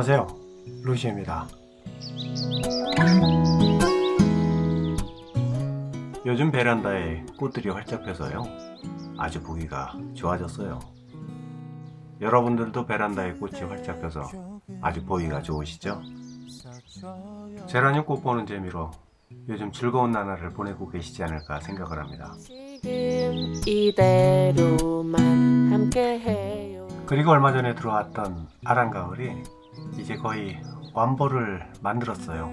안녕하세요. 루시입니다. 요즘 베란다에 꽃들이 활짝 펴서요. 아주 보기가 좋아졌어요. 여러분들도 베란다에 꽃이 활짝 펴서 아주 보기가 좋으시죠? 제라늄 꽃 보는 재미로 요즘 즐거운 나날을 보내고 계시지 않을까 생각을 합니다. 그리고 얼마 전에 들어왔던 아랑가을이 이제 거의 완보를 만들었어요.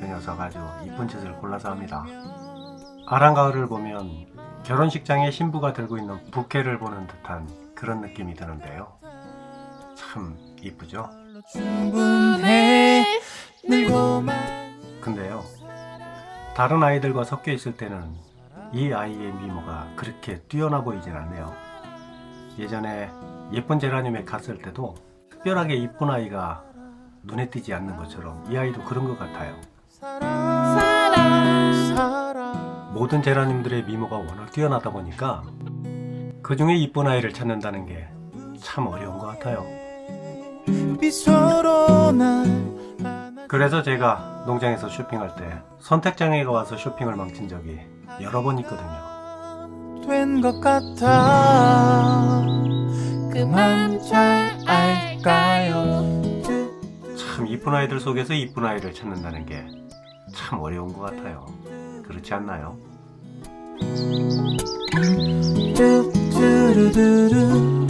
그 녀석 아주 이쁜 짓을 골라서 합니다. 아랑가을을 보면 결혼식장에 신부가 들고 있는 부케를 보는 듯한 그런 느낌이 드는데요. 참 이쁘죠? 근데요, 다른 아이들과 섞여 있을 때는 이 아이의 미모가 그렇게 뛰어나 보이진 않네요. 예전에 예쁜 제라늄에 갔을 때도 특별하게 이쁜 아이가 눈에 띄지 않는 것처럼 이 아이도 그런 것 같아요. 모든 제라늄들의 미모가 워낙 뛰어나다 보니까 그 중에 이쁜 아이를 찾는다는 게 참 어려운 것 같아요. 그래서 제가 농장에서 쇼핑할 때 선택장애가 와서 쇼핑을 망친 적이 여러 번 있거든요. 된 것 같아 그만 잘 알까요 참 이쁜 아이들 속에서 이쁜 아이를 찾는다는 게 참 어려운 것 같아요. 그렇지 않나요? 뚜뚜루루루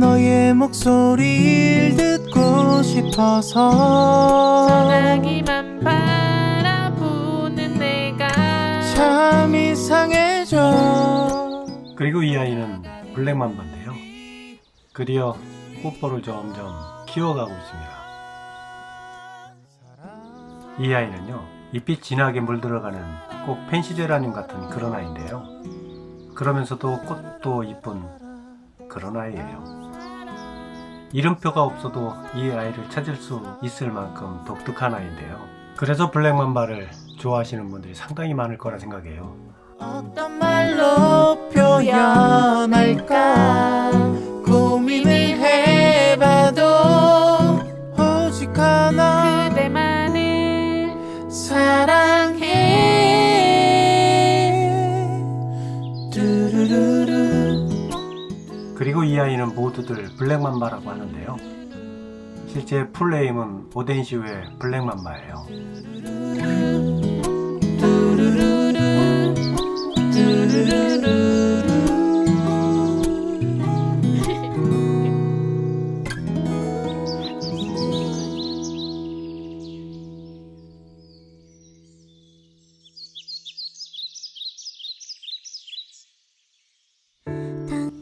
너의 목소리를 듣고 싶어서 전화기만 참 이상해져 그리고 이 아이는 블랙맘바인데요. 드디어 꽃볼을 점점 키워가고 있습니다. 이 아이는요, 잎이 진하게 물들어가는 꼭 펜시제라늄 같은 그런 아이인데요. 그러면서도 꽃도 이쁜 그런 아이예요. 이름표가 없어도 이 아이를 찾을 수 있을 만큼 독특한 아이인데요. 그래서 블랙맘바를 좋아하시는 분들이 상당히 많을 거라 생각해요. 어떤 말로 표현할까 고민을 해봐도 오직 하나 그대만을 사랑해 뚜루루루 그리고 이 아이는 모두들 블랙맘바라고 하는데요. 실제 풀네임은 오덴시우의 블랙맘바예요.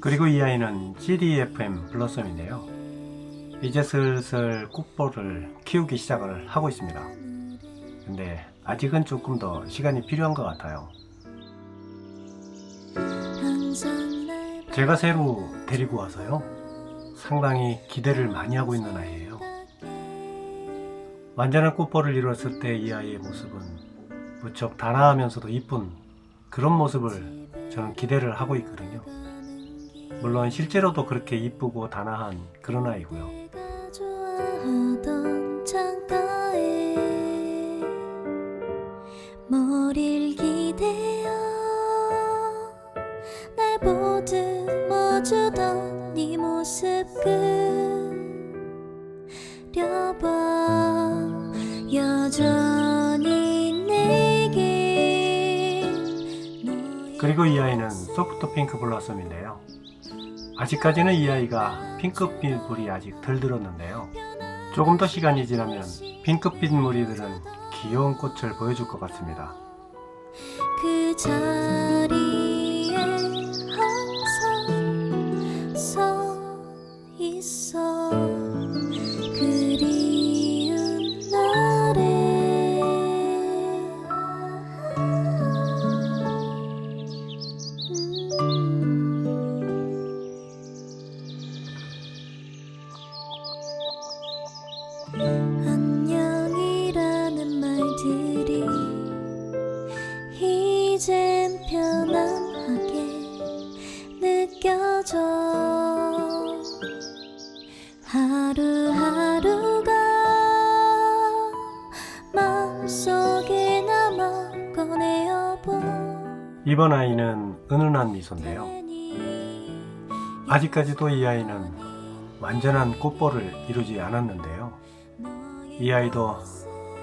그리고 이 아이는 CDFM 블러썸인데요. 이제 슬슬 꽃볼을 키우기 시작을 하고 있습니다. 근데 아직은 조금 더 시간이 필요한 것 같아요. 제가 새로 데리고 와서요. 상당히 기대를 많이 하고 있는 아이예요. 완전한 꽃볼을 이루었을 때 이 아이의 모습은 무척 단아하면서도 이쁜 그런 모습을 저는 기대를 하고 있거든요. 물론 실제로도 그렇게 이쁘고 단아한 그런 아이고요. 보듬어주던 네 모습 그려봐 여전히 내게 그리고 이 아이는 소프트 핑크 블러썸인데요. 아직까지는 이 아이가 핑크빛 물이 아직 덜 들었는데요. 조금 더 시간이 지나면 핑크빛 무리들은 귀여운 꽃을 보여줄 것 같습니다. 그 자리 이젠 편안하게 느껴져. 하루하루가 마음속에 남아 꺼내어보 이번 아이는 은은한 미소인데요. 아직까지도 이 아이는 완전한 꽃볼을 이루지 않았는데요. 이 아이도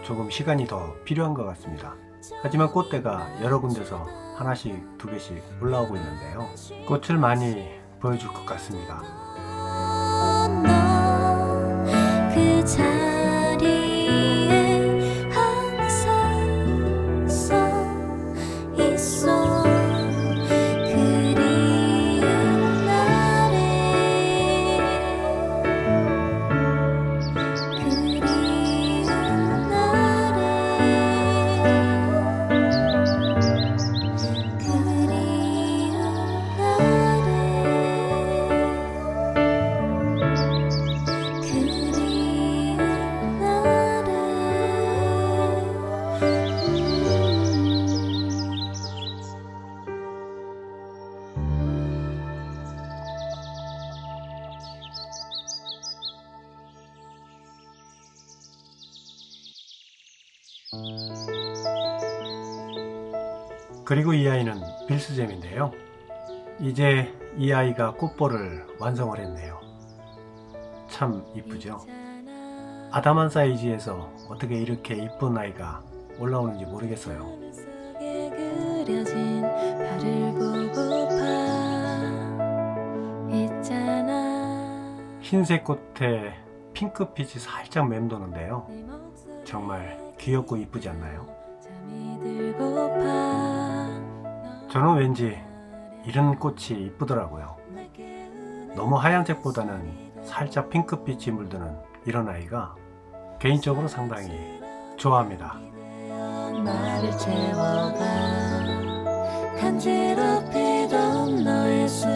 조금 시간이 더 필요한 것 같습니다. 하지만 꽃대가 여러 군데서 하나씩 두 개씩 올라오고 있는데요. 꽃을 많이 보여줄 것 같습니다. 그 그리고 이 아이는 빌스잼인데요. 이제 이 아이가 꽃볼을 완성을 했네요. 참 이쁘죠? 아담한 사이즈에서 어떻게 이렇게 이쁜 아이가 올라오는지 모르겠어요. 흰색 꽃에 핑크빛이 살짝 맴도는데요. 정말 귀엽고 이쁘지 않나요? 저는 왠지 이런 꽃이 이쁘더라고요. 너무 하얀색보다는 살짝 핑크빛이 물드는 이런 아이가 개인적으로 상당히 좋아합니다. 나를 채워가 간지럽히던 너의 숨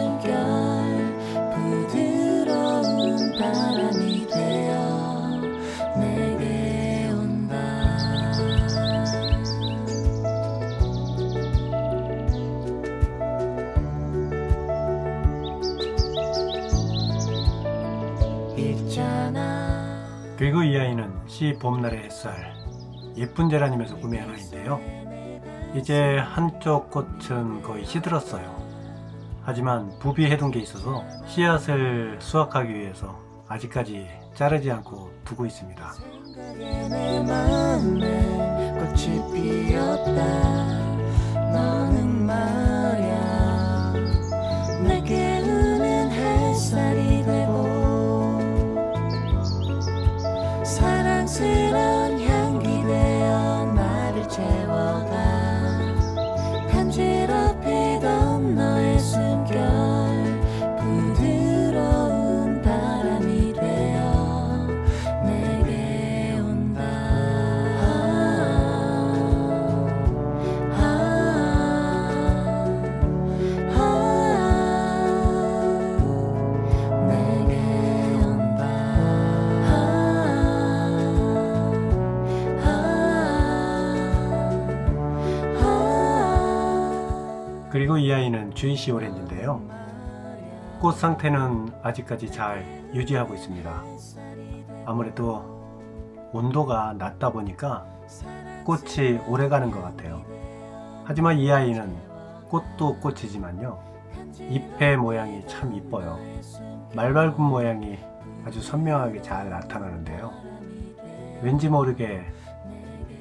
아이는 시 봄날의 햇살 예쁜 제라늄에서 구매한 아이인데요. 이제 한쪽 꽃은 거의 시들었어요. 하지만 부비해둔 게 있어서 씨앗을 수확하기 위해서 아직까지 자르지 않고 두고 있습니다. 그리고 이 아이는 주이시 오렌지인데요. 꽃 상태는 아직까지 잘 유지하고 있습니다. 아무래도 온도가 낮다 보니까 꽃이 오래 가는 것 같아요. 하지만 이 아이는 꽃도 꽃이지만요. 잎의 모양이 참 이뻐요. 말발굽 모양이 아주 선명하게 잘 나타나는데요. 왠지 모르게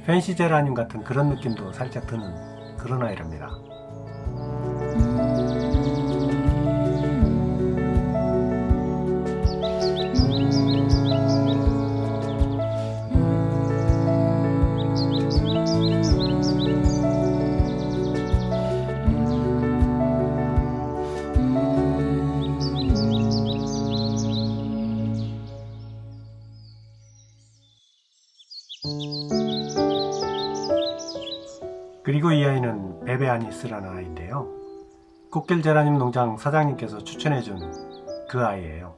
펜시 제라늄 같은 그런 느낌도 살짝 드는 그런 아이랍니다. 그리고 이 아이는 베베 아니스라는 아이인데요. 꽃길 제라늄 농장 사장님께서 추천해준 그 아이예요.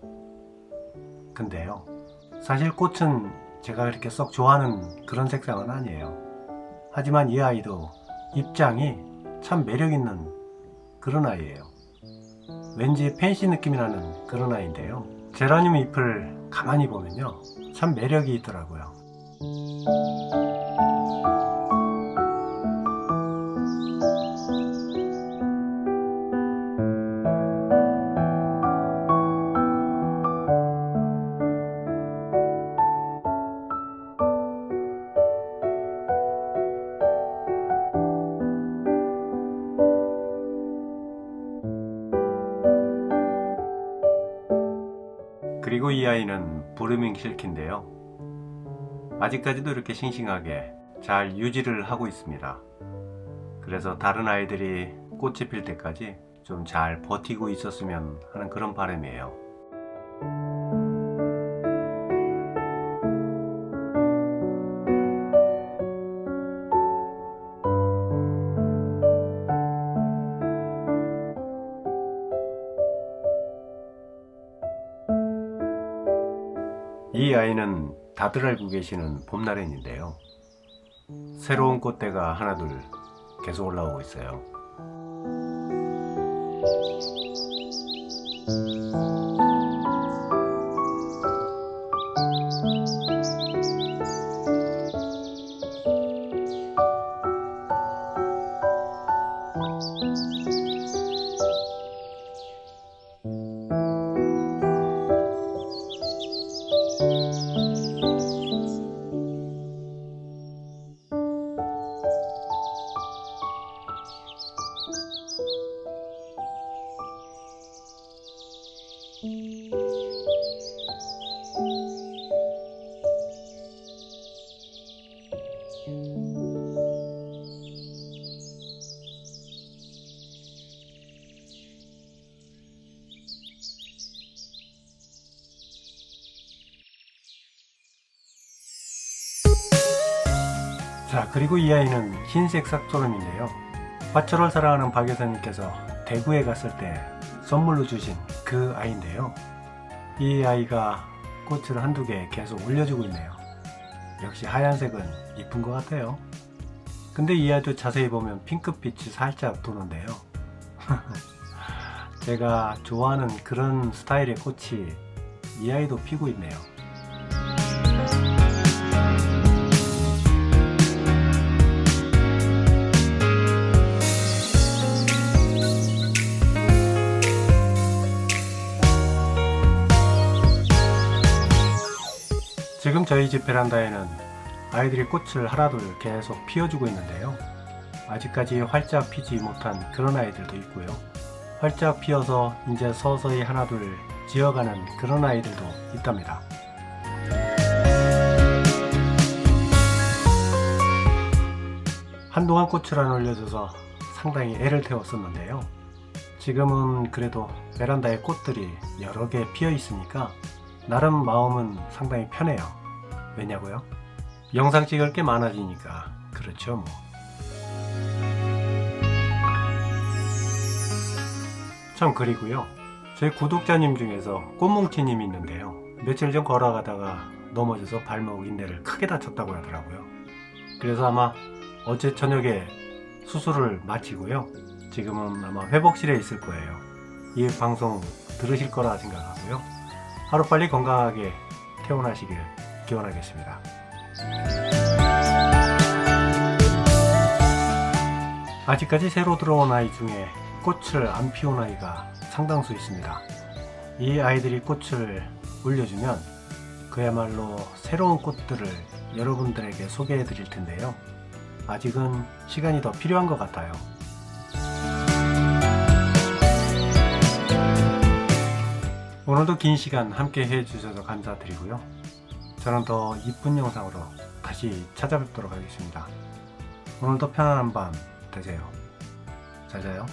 근데요, 사실 꽃은 제가 그렇게 썩 좋아하는 그런 색상은 아니에요. 하지만 이 아이도 입장이 참 매력있는 그런 아이예요. 왠지 펜시 느낌이 나는 그런 아이인데요. 제라늄 잎을 가만히 보면요. 참 매력이 있더라고요. 그리고 이 아이는 브루밍 실키인데요. 아직까지도 이렇게 싱싱하게 잘 유지를 하고 있습니다. 그래서 다른 아이들이 꽃이 필 때까지 좀 잘 버티고 있었으면 하는 그런 바람이에요. 이 아이는 다들 알고 계시는 봄나렌인데요. 새로운 꽃대가 하나둘 계속 올라오고 있어요. 자, 그리고 이 아이는 흰색 삭소름인데요. 화초를 사랑하는 박 여사님께서 대구에 갔을 때 선물로 주신 그 아이인데요. 이 아이가 꽃을 한두 개 계속 올려주고 있네요. 역시 하얀색은 이쁜 것 같아요. 근데 이 아이도 자세히 보면 핑크빛이 살짝 도는데요. 제가 좋아하는 그런 스타일의 꽃이 이 아이도 피고 있네요. 지금 저희 집 베란다에는 아이들이 꽃을 하나둘 계속 피워주고 있는데요. 아직까지 활짝 피지 못한 그런 아이들도 있고요. 활짝 피어서 이제 서서히 하나둘 지어가는 그런 아이들도 있답니다. 한동안 꽃을 안 올려줘서 상당히 애를 태웠었는데요. 지금은 그래도 베란다에 꽃들이 여러 개 피어 있으니까 나름 마음은 상당히 편해요. 왜냐고요? 영상 찍을 게 많아지니까 그렇죠 뭐. 참 그리고요. 저희 구독자님 중에서 꽃뭉치님이 있는데요. 며칠 전 걸어가다가 넘어져서 발목 인대를 크게 다쳤다고 하더라고요. 그래서 아마 어제 저녁에 수술을 마치고요. 지금은 아마 회복실에 있을 거예요. 이 방송 들으실 거라 생각하고요. 하루빨리 건강하게 퇴원하시길 기원하겠습니다. 아직까지 새로 들어온 아이 중에 꽃을 안 피운 아이가 상당수 있습니다. 이 아이들이 꽃을 올려주면 그야말로 새로운 꽃들을 여러분들에게 소개해 드릴 텐데요. 아직은 시간이 더 필요한 것 같아요. 오늘도 긴 시간 함께 해주셔서 감사드리고요. 저는 더 이쁜 영상으로 다시 찾아뵙도록 하겠습니다. 오늘도 편안한 밤 되세요. 잘 자요.